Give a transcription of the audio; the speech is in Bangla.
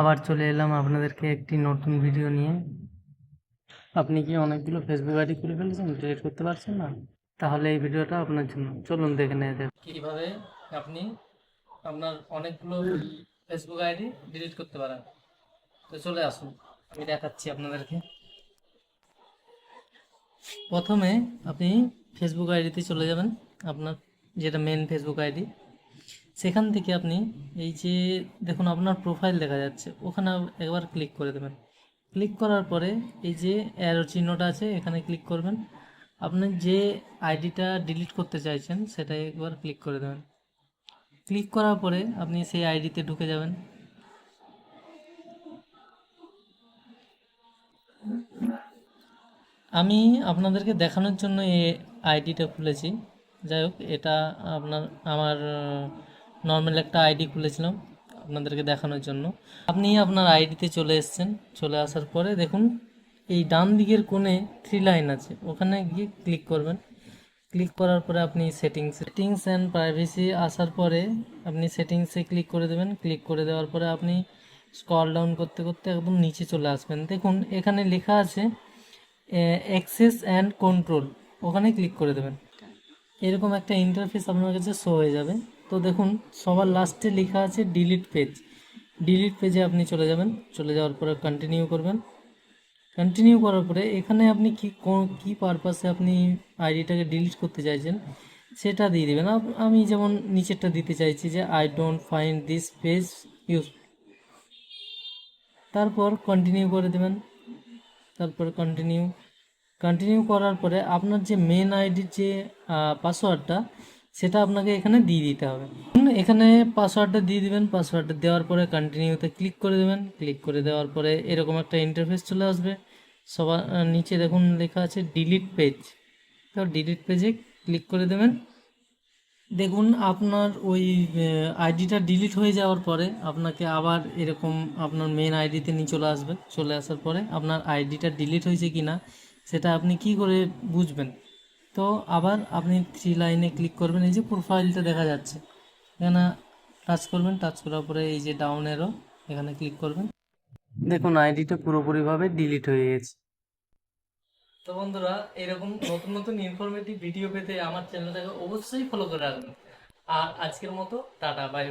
আবার চলে এলাম আপনাদেরকে একটি নতুন ভিডিও নিয়ে। আপনি কি অনেকগুলো ফেসবুক আইডি খুলে ফেলেছেন ডিলিট করতে পারছেন না? তাহলে এই ভিডিওটা আপনার জন্য। চলুন দেখে নেওয়া যাক। কীভাবে আপনি আপনার অনেকগুলো ফেসবুক আইডি ডিলিট করতে পারেন। তো চলে আসুন আমি দেখাচ্ছি আপনাদেরকে। প্রথমে আপনি ফেসবুক আইডিতে চলে যাবেন আপনার যেটা মেন ফেসবুক আইডি সেখান থেকে আপনি এই যে দেখুন আপনার প্রোফাইল দেখা যাচ্ছে, ওখানে একবার ক্লিক করে দেবেন। ক্লিক করার পরে এই যে অ্যারো চিহ্নটা আছে, এখানে ক্লিক করবেন। আপনি যে আইডিটা ডিলিট করতে চাইছেন, সেটা একবার ক্লিক করে দেবেন। ক্লিক করার পরে আপনি সেই আইডিতে ঢুকে যাবেন। আমি আপনাদেরকে দেখানোর জন্য এই আইডিটা খুলেছি। যাই হোক, এটা আপনার, আমার নর্মাল একটা আইডি খুলেছিলাম আপনাদেরকে দেখানোর জন্য। আপনি আপনার আইডিতে চলে এসছেন, চলে আসার পরে দেখুন, এই ডান দিকের কোণে থ্রি লাইন আছে। ওখানে গিয়ে ক্লিক করবেন। ক্লিক করার পরে আপনি সেটিংস সেটিংস অ্যান্ড প্রাইভেসি আসার পরে আপনি সেটিংসে ক্লিক করে দেবেন। ক্লিক করে দেওয়ার পরে আপনি স্কল ডাউন করতে করতে একদম নিচে চলে আসবেন। দেখুন, এখানে লেখা আছে অ্যাক্সেস অ্যান্ড কন্ট্রোল ওখানে ক্লিক করে দেবেন। এরকম একটা ইন্টারফেস আপনার কাছে শো হয়ে যাবে। তো দেখুন, সবার লাস্টে লেখা আছে ডিলিট পেজ ডিলিট পেজে আপনি চলে যাবেন। চলে যাওয়ার পরে কন্টিনিউ করবেন। কন্টিনিউ করার পরে এখানে আপনি কি কি পারপাসে আপনি আইডিটাকে ডিলিট করতে চাইছেন, সেটা দিয়ে দেবেন। আমি যেমন নিচেরটা দিতে চাইছি যে I don't find this page use তারপর কন্টিনিউ করে দেবেন। তারপর কন্টিনিউ কন্টিনিউ করার পরে আপনার যে মেন আইডির যে পাসওয়ার্ডটা সেটা আপনাকে এখানে দিয়ে দিতে হবে। এখানে পাসওয়ার্ডটা দিয়ে দিবেন। পাসওয়ার্ডটা দেওয়ার পরে কন্টিনিউতে ক্লিক করে দেবেন। ক্লিক করে দেওয়ার পরে এরকম একটা ইন্টারফেস চলে আসবে। সবার নিচে দেখুন লেখা আছে ডিলিট পেজ তো ডিলিট পেজে ক্লিক করে দেবেন। দেখুন আপনার ওই আইডিটা ডিলিট হয়ে যাওয়ার পরে আপনাকে আবার এরকম আপনার মেন আইডিতে নিয়ে চলে আসবে। চলে আসার পরে আপনার আইডিটা ডিলিট হয়েছে কি না সেটা আপনি কি করে বুঝবেন? তো আবার আপনি থ্রি লাইনে ক্লিক করবেন এই যে প্রোফাইলটা দেখা যাচ্ছে। এখানে টাচ করবেন টাচ করার পরে এই যে ডাউন এরো এখানে ক্লিক করবেন। দেখুন আইডিটা পুরোপুরিভাবে ডিলিট হয়ে গেছে। তো বন্ধুরা এরকম নতুন নতুন ইনফরমেটিভ ভিডিও পেতে আমার চ্যানেলটাকে অবশ্যই ফলো করে রাখবেন। আর আজকের মতো টাটা বাই বাই